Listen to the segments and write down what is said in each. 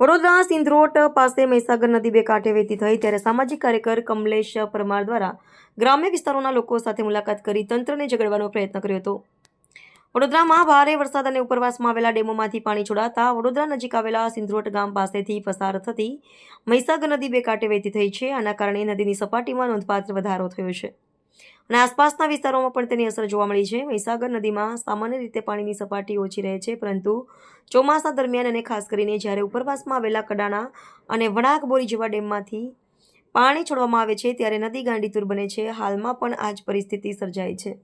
વડોદરા સિંધરોટ પાસે મહીસાગર નદી બે કાંઠે વહેતી થઈ ત્યારે સામાજિક કાર્યકર કમલેશ પરમાર દ્વારા ગ્રામ્ય વિસ્તારોના લોકો સાથે મુલાકાત કરી તંત્રને જગાડવાનો પ્રયત્ન કર્યો હતો. વડોદરામાં ભારે વરસાદ અને ઉપરવાસમાં આવેલા ડેમોમાંથી પાણી છોડાતા વડોદરા નજીક આવેલા સિંધરોટ ગામ પાસેથી પસાર થતી મહીસાગર નદી બે કાંઠે વહેતી થઈ છે. આના કારણે નદીની સપાટીમાં નોંધપાત્ર વધારો થયો છે. અને આસપાસના વિસ્તારોમાં પણ તેની અસર જોવા મળી છે. મહીસાગર નદીમાં સામાન્ય રીતે પાણીની સપાટી ઓછી રહે છે, પરંતુ ચોમાસા દરમિયાન અને ખાસ કરીને જ્યારે ઉપરવાસમાં આવેલા કડાણા અને વણાકબોરી જેવા ડેમમાંથી પાણી છોડવામાં આવે છે, ત્યારે નદી ગાંડીતુર બને છે. હાલમાં પણ આ જ પરિસ્થિતિ સર્જાય છે.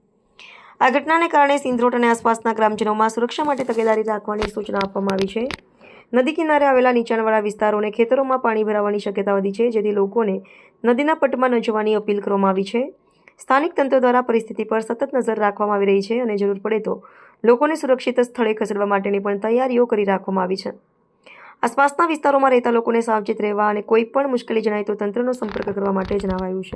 આ ઘટનાને કારણે સિંધરોટ અને આસપાસના ગ્રામજનોમાં સુરક્ષા માટે તકેદારી રાખવાની સૂચના આપવામાં આવી છે. નદી કિનારે આવેલા નીચાણવાળા વિસ્તારો અને ખેતરોમાં પાણી ભરાવાની શક્યતા વધી છે, જેથી લોકોને નદીના પટમાં ન જવાની અપીલ કરવામાં આવી છે. સ્થાનિક તંત્ર દ્વારા પરિસ્થિતિ પર સતત નજર રાખવામાં આવી રહી છે અને જરૂર પડે તો લોકોને સુરક્ષિત સ્થળે ખસેડવા માટેની પણ તૈયારીઓ કરી રાખવામાં આવી છે. આસપાસના વિસ્તારોમાં રહેતા લોકોને સાવચેત રહેવા અને કોઈ પણ મુશ્કેલી જણાય તો તંત્રનો સંપર્ક કરવા માટે જણાવાયું છે.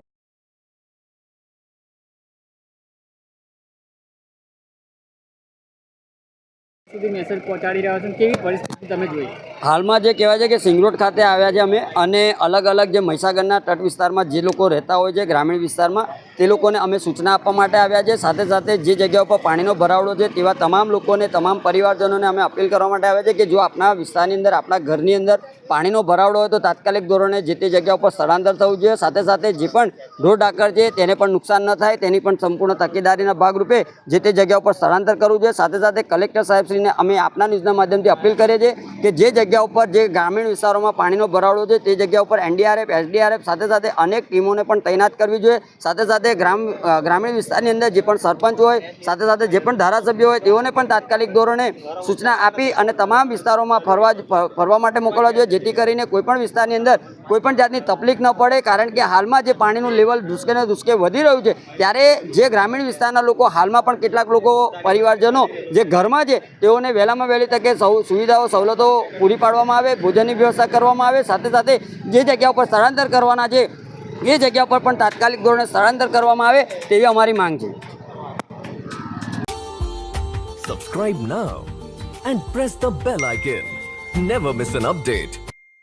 સુધી મેસેજ પહોંચાડી રહ્યા છો કેવી પરિસ્થિતિ તમે જોઈ? હાલમાં જે કહેવાય છે કે સિંગરોડ ખાતે આવ્યા છે અમે અને અલગ અલગ જે મહીસાગરના તટ વિસ્તારમાં જે લોકો રહેતા હોય છે, ગ્રામીણ વિસ્તારમાં, તે લોકોને અમે સૂચના આપવા માટે આવ્યા છે. સાથે સાથે જે જગ્યા ઉપર પાણીનો ભરાવડો છે, તેવા તમામ લોકોને, તમામ પરિવારજનોને અમે અપીલ કરવા માટે આવ્યા છે કે જો આપણા વિસ્તારની અંદર આપણા ઘરની અંદર પાણીનો ભરાવડો હોય તો તાત્કાલિક ધોરણે જે તે જગ્યા ઉપર સ્થળાંતર થવું જોઈએ. સાથે સાથે જે પણ ઢોર ડાકર છે, તેને પણ નુકસાન ન થાય, તેની પણ સંપૂર્ણ તકેદારીના ભાગરૂપે જે તે જગ્યા ઉપર સ્થળાંતર કરવું જોઈએ. સાથે સાથે કલેક્ટર સાહેબશ્રીને અમે આપના ન્યૂઝના માધ્યમથી અપીલ કરીએ છીએ કે જે જગ્યા ઉપર જે ગ્રામીણ વિસ્તારોમાં પાણીનો ભરાવડો છે, તે જગ્યા ઉપર એનડીઆરએફ, એસડીઆરએફ સાથે સાથે અનેક ટીમોને પણ તૈનાત કરવી જોઈએ. સાથે સાથે ગ્રામ ગ્રામીણ વિસ્તારની અંદર જે પણ સરપંચ હોય, સાથે સાથે જે પણ ધારાસભ્ય હોય, તેઓને પણ તાત્કાલિક ધોરણે સૂચના આપી અને તમામ વિસ્તારોમાં ફરવા ફરવા માટે મોકલવા જોઈએ. જેથી કરીને કોઈપણ વિસ્તારની અંદર કોઈપણ જાતની તકલીફ ન પડે. કારણ કે હાલમાં જે પાણીનું લેવલ ધુસકે ને ધુસકે વધી રહ્યું છે, ત્યારે જે ગ્રામીણ વિસ્તારના લોકો હાલમાં પણ કેટલાક લોકો પરિવારજનો જે ઘરમાં છે, તેઓને વહેલામાં વહેલી તકે સુવિધાઓ, સવલતો પાડવામાં આવે, ભોજનની વ્યવસ્થા કરવામાં આવે, સાથે સાથે જે જગ્યા ઉપર સ્થળાંતર કરવાના છે, એ જગ્યા પર પણ તાત્કાલિક ધોરણે સ્થળાંતર કરવામાં આવે તેવી અમારી માંગ છે Subscribe now and press the bell icon. Never miss an update.